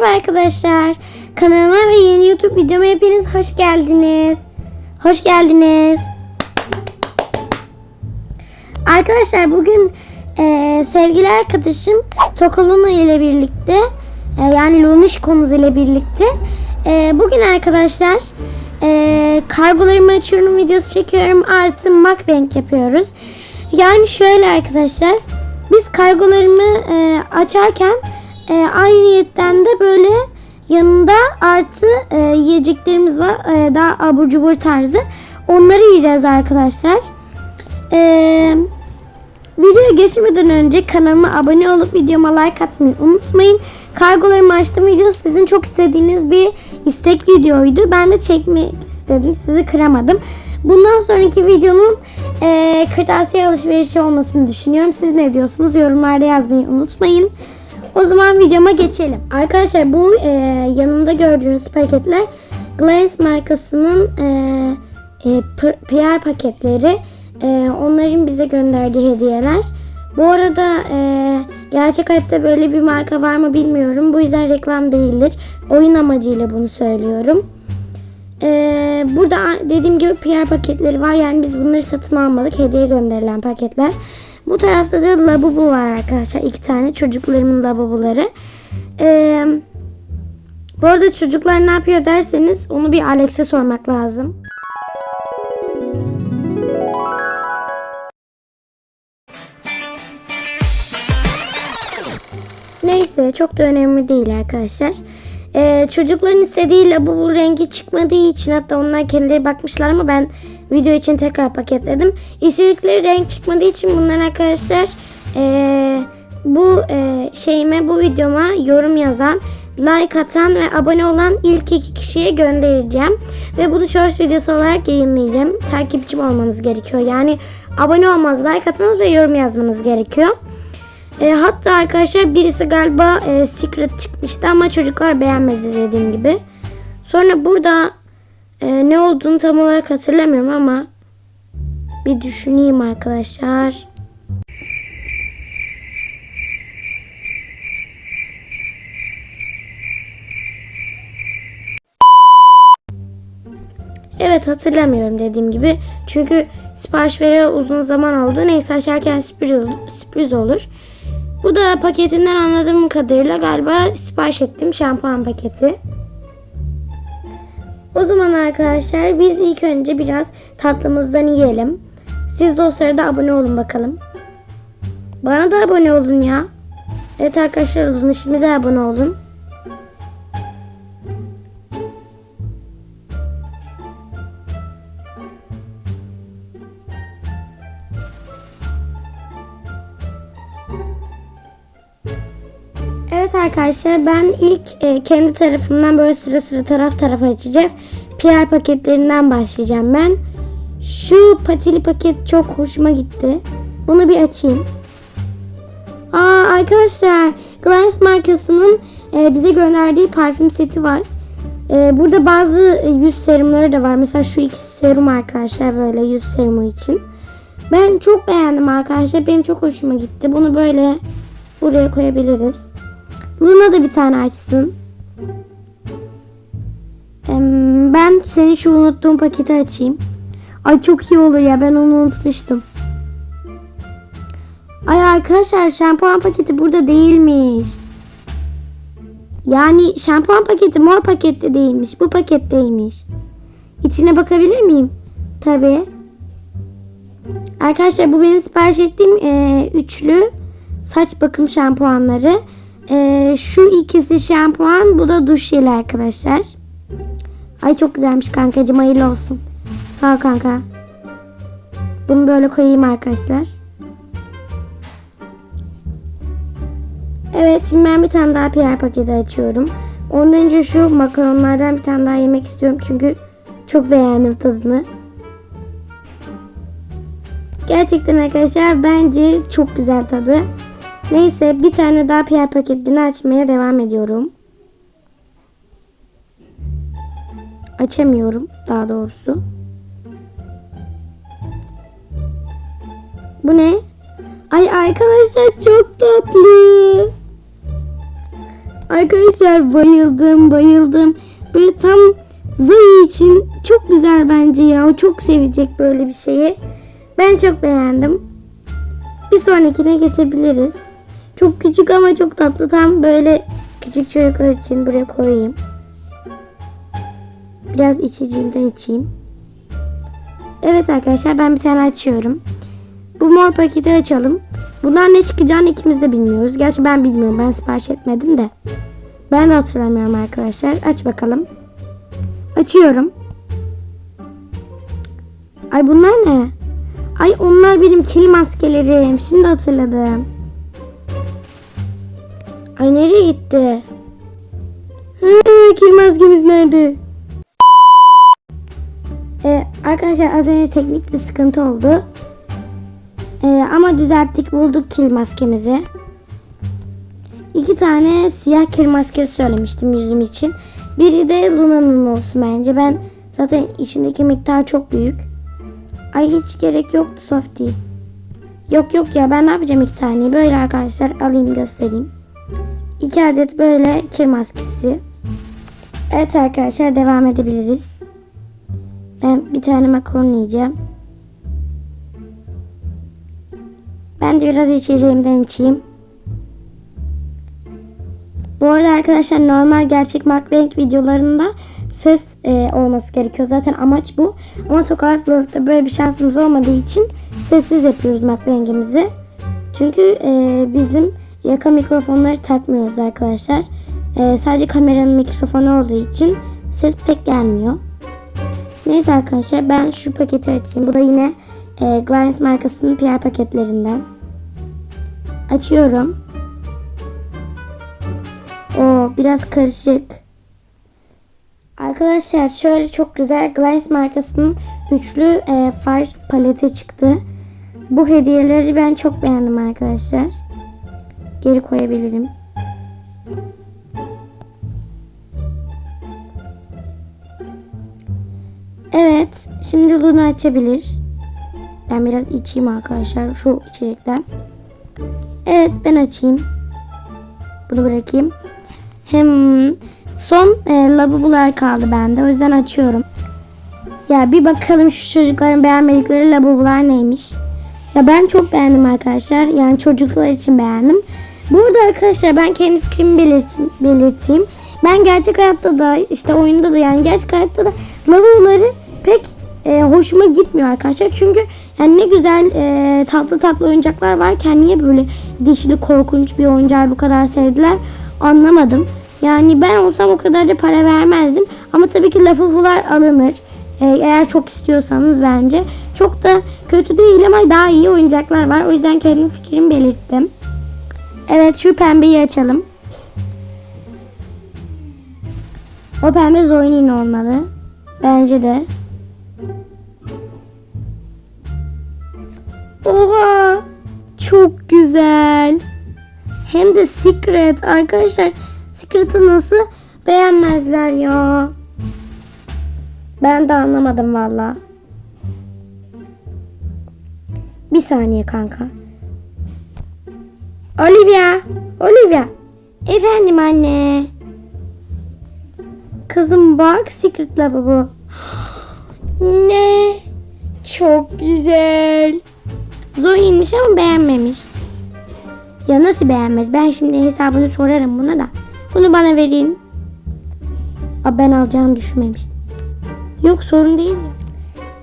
Merhaba arkadaşlar. Kanalıma ve yeni YouTube videoma hepiniz hoş geldiniz. Hoş geldiniz. Arkadaşlar bugün e, sevgili arkadaşım Tokoluna ile birlikte e, yani Lumiş konumuz ile birlikte e, bugün arkadaşlar e, kargolarımı açıyorum videosu çekiyorum artı mukbang yapıyoruz. Yani şöyle arkadaşlar biz kargolarımı e, açarken e, aynı niyetten de böyle yanında artı e, yiyeceklerimiz var. E, daha abur cubur tarzı. Onları yiyeceğiz arkadaşlar. Eee Videoya geçmeden önce kanalıma abone olup videoma like atmayı unutmayın. Kargolarımı açtım video sizin çok istediğiniz bir istek videoydu. Ben de çekmek istedim. Sizi kıramadım. Bundan sonraki videonun e, kırtasiye alışverişi olmasını düşünüyorum. Siz ne diyorsunuz? Yorumlarda yazmayı unutmayın. O zaman videoma geçelim. Arkadaşlar bu e, yanımda gördüğünüz paketler Glaze markasının e, e, PR paketleri. Ee, onların bize gönderdiği hediyeler. Bu arada e, gerçek hayatta böyle bir marka var mı bilmiyorum. Bu yüzden reklam değildir. Oyun amacıyla bunu söylüyorum. Ee, burada dediğim gibi PR paketleri var. Yani biz bunları satın almadık. Hediye gönderilen paketler. Bu tarafta da lavabo var arkadaşlar. İki tane çocuklarımın lavaboları. Ee, bu arada çocuklar ne yapıyor derseniz onu bir Alex'e sormak lazım. Neyse çok da önemli değil arkadaşlar. Ee, çocukların istediği lavabo rengi çıkmadığı için hatta onlar kendileri bakmışlar ama ben video için tekrar paketledim. İstedikleri renk çıkmadığı için bunlar arkadaşlar ee, bu e, şeyime bu videoma yorum yazan like atan ve abone olan ilk iki kişiye göndereceğim. Ve bunu short videosu olarak yayınlayacağım. Takipçim olmanız gerekiyor. Yani abone olmanız, like atmanız ve yorum yazmanız gerekiyor. E, hatta arkadaşlar birisi galiba e, Secret çıkmıştı ama çocuklar beğenmedi dediğim gibi. Sonra burada e, ne olduğunu tam olarak hatırlamıyorum ama bir düşüneyim arkadaşlar. Evet hatırlamıyorum dediğim gibi. Çünkü sipariş vereli uzun zaman oldu. Neyse açarken sürpriz olur. Sürpriz olur. Bu da paketinden anladığım kadarıyla galiba sipariş ettim şampuan paketi. O zaman arkadaşlar biz ilk önce biraz tatlımızdan yiyelim. Siz de o sırada abone olun bakalım. Bana da abone olun ya. Evet arkadaşlar olun şimdi de abone olun. Evet arkadaşlar ben ilk e, kendi tarafımdan böyle sıra sıra taraf tarafa açacağız. PR paketlerinden başlayacağım ben. Şu patili paket çok hoşuma gitti. Bunu bir açayım. Aa arkadaşlar Glance markasının e, bize gönderdiği parfüm seti var. E, burada bazı yüz serumları da var. Mesela şu ikisi serum arkadaşlar böyle yüz serumu için. Ben çok beğendim arkadaşlar. Benim çok hoşuma gitti. Bunu böyle buraya koyabiliriz. Luna da bir tane açsın. Ben senin şu unuttuğun paketi açayım. Ay çok iyi olur ya ben onu unutmuştum. Ay arkadaşlar şampuan paketi burada değilmiş. Yani şampuan paketi mor pakette değilmiş. Bu paketteymiş. İçine bakabilir miyim? Tabi. Arkadaşlar bu benim sipariş ettiğim e, üçlü saç bakım şampuanları. Ee, şu ikisi şampuan. Bu da duş jeli arkadaşlar. Ay çok güzelmiş kankacığım. Hayırlı olsun. Sağ ol kanka. Bunu böyle koyayım arkadaşlar. Evet şimdi ben bir tane daha PR paketi açıyorum. Ondan önce şu makaronlardan bir tane daha yemek istiyorum. Çünkü çok beğendim tadını. Gerçekten arkadaşlar bence çok güzel tadı. Neyse bir tane daha PR paketini açmaya devam ediyorum. Açamıyorum daha doğrusu. Bu ne? Ay arkadaşlar çok tatlı. Arkadaşlar bayıldım bayıldım. Böyle tam Zoe için çok güzel bence ya. O çok sevecek böyle bir şeyi. Ben çok beğendim. Bir sonrakine geçebiliriz. Çok küçük ama çok tatlı. Tam böyle küçük çocuklar için buraya koyayım. Biraz içeceğimden içeyim. Evet arkadaşlar ben bir tane açıyorum. Bu mor paketi açalım. Bundan ne çıkacağını ikimiz de bilmiyoruz. Gerçi ben bilmiyorum. Ben sipariş etmedim de. Ben de hatırlamıyorum arkadaşlar. Aç bakalım. Açıyorum. Ay bunlar ne? Ay onlar benim kil maskelerim. Şimdi hatırladım. Ay nereye gitti? Hı, kil maskemiz nerede? Ee, arkadaşlar az önce teknik bir sıkıntı oldu. Ee, ama düzelttik bulduk kil maskemizi. İki tane siyah kil maskesi söylemiştim yüzüm için. Biri de Luna'nın olsun bence. Ben zaten içindeki miktar çok büyük. Ay hiç gerek yoktu Softy. Yok yok ya ben ne yapacağım iki taneyi. Böyle arkadaşlar alayım göstereyim. İki adet böyle kir maskesi. Evet arkadaşlar devam edebiliriz. Ben bir tane makaroni yiyeceğim. Ben de biraz içeceğimden içeyim. Bu arada arkadaşlar normal gerçek mukbang videolarında ses e, olması gerekiyor. Zaten amaç bu. Ama Toka World'da böyle bir şansımız olmadığı için sessiz yapıyoruz mukbangimizi. Çünkü e, bizim yaka mikrofonları takmıyoruz arkadaşlar. E, sadece kameranın mikrofonu olduğu için ses pek gelmiyor. Neyse arkadaşlar ben şu paketi açayım. Bu da yine e, Glance markasının PR paketlerinden. Açıyorum. O biraz karışık. Arkadaşlar şöyle çok güzel Glance markasının üçlü e, far paleti çıktı. Bu hediyeleri ben çok beğendim arkadaşlar. Geri koyabilirim. Evet, şimdi Luna açabilir. Ben biraz içeyim arkadaşlar şu içecekten. Evet, ben açayım. Bunu bırakayım. Hem son e, lavabolar kaldı bende. O yüzden açıyorum. Ya bir bakalım şu çocukların beğenmedikleri lavabolar neymiş. Ya ben çok beğendim arkadaşlar. Yani çocuklar için beğendim. Burada arkadaşlar ben kendi fikrimi belirt belirteyim. Ben gerçek hayatta da işte oyunda da yani gerçek hayatta da lavaboları pek e, hoşuma gitmiyor arkadaşlar. Çünkü yani ne güzel e, tatlı tatlı oyuncaklar varken niye böyle dişli korkunç bir oyuncağı bu kadar sevdiler anlamadım. Yani ben olsam o kadar da para vermezdim. Ama tabii ki lafıfular alınır. E, eğer çok istiyorsanız bence. Çok da kötü değil ama daha iyi oyuncaklar var. O yüzden kendi fikrimi belirttim. Evet şu pembeyi açalım. O pembe Zoe'nin olmalı. Bence de. Oha! Çok güzel. Hem de Secret. Arkadaşlar Secret'ı nasıl beğenmezler ya? Ben de anlamadım valla. Bir saniye kanka. Olivia. Olivia. Efendim anne. Kızım bak Secret Lavabo. ne? Çok güzel. Zoe'ninmiş ama beğenmemiş. Ya nasıl beğenmez? Ben şimdi hesabını sorarım buna da. Bunu bana verin. Aa, ben alacağını düşünmemiştim. Yok sorun değil.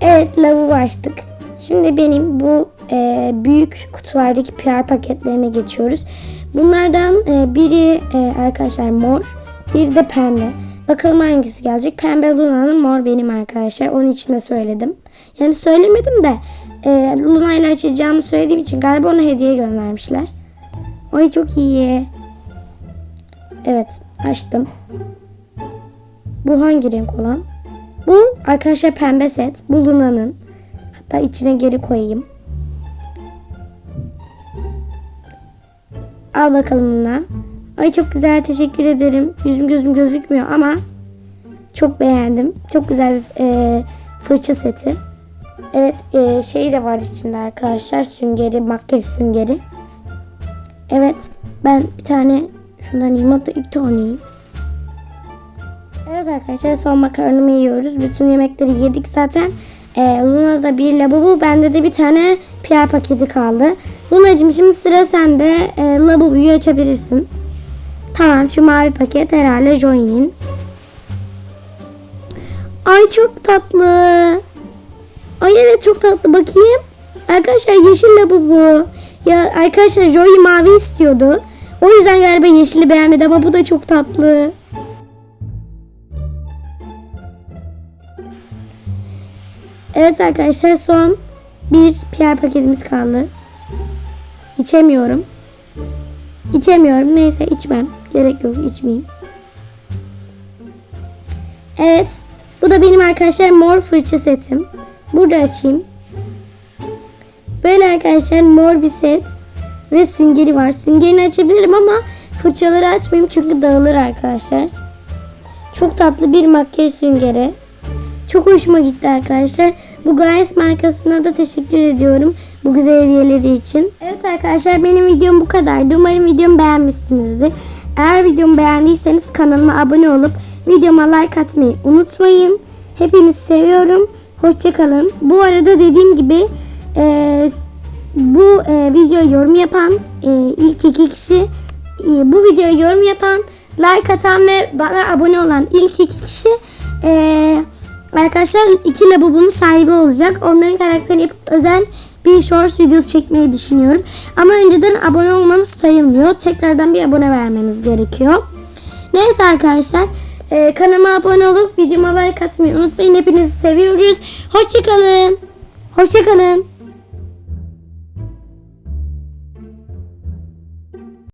Evet lavabo açtık. Şimdi benim bu e, büyük kutulardaki PR paketlerine geçiyoruz. Bunlardan e, biri e, arkadaşlar mor, biri de pembe. Bakalım hangisi gelecek. Pembe Luna'nın mor benim arkadaşlar. Onun için de söyledim. Yani söylemedim de e, Luna ile açacağımı söylediğim için galiba ona hediye göndermişler. Ay çok iyi. Evet açtım. Bu hangi renk olan? Bu arkadaşlar pembe set. Bu Luna'nın. Hatta içine geri koyayım. Al bakalım Luna. Ay çok güzel teşekkür ederim. Yüzüm gözüm gözükmüyor ama çok beğendim. Çok güzel bir e, fırça seti. Evet e, şey de var içinde arkadaşlar. Süngeri, makyaj süngeri. Evet ben bir tane Şundan yiyeyim hatta iki tane. Evet arkadaşlar son makarnamı yiyoruz. Bütün yemekleri yedik zaten. Ee, Luna'da bir lavabo, bende de bir tane PR paketi kaldı. Luna'cığım şimdi sıra sende. Ee, lavaboyu açabilirsin. Tamam şu mavi paket herhalde Joy'nin. Ay çok tatlı. Ay evet çok tatlı bakayım. Arkadaşlar yeşil lavabo. Ya arkadaşlar Joy mavi istiyordu. O yüzden galiba yeşili beğenmedi ama bu da çok tatlı. Evet arkadaşlar son bir PR paketimiz kaldı. İçemiyorum. İçemiyorum. Neyse içmem. Gerek yok içmeyeyim. Evet. Bu da benim arkadaşlar mor fırça setim. Burada açayım. Böyle arkadaşlar mor bir set. Ve süngeri var. Süngerini açabilirim ama fırçaları açmayayım çünkü dağılır arkadaşlar. Çok tatlı bir makyaj süngeri. Çok hoşuma gitti arkadaşlar. Bu Guys markasına da teşekkür ediyorum bu güzel hediyeleri için. Evet arkadaşlar benim videom bu kadardı. Umarım videomu beğenmişsinizdir. Eğer videomu beğendiyseniz kanalıma abone olup videoma like atmayı unutmayın. Hepinizi seviyorum. Hoşçakalın. Bu arada dediğim gibi e, bu e, videoya yorum yapan e, ilk iki kişi e, bu videoya yorum yapan like atan ve bana abone olan ilk iki kişi e, Arkadaşlar iki labubunun sahibi olacak. Onların karakterini yapıp özel bir shorts videosu çekmeyi düşünüyorum. Ama önceden abone olmanız sayılmıyor. Tekrardan bir abone vermeniz gerekiyor. Neyse arkadaşlar. E, kanalıma abone olup videoma like atmayı unutmayın. Hepinizi seviyoruz. Hoşçakalın. Hoşçakalın.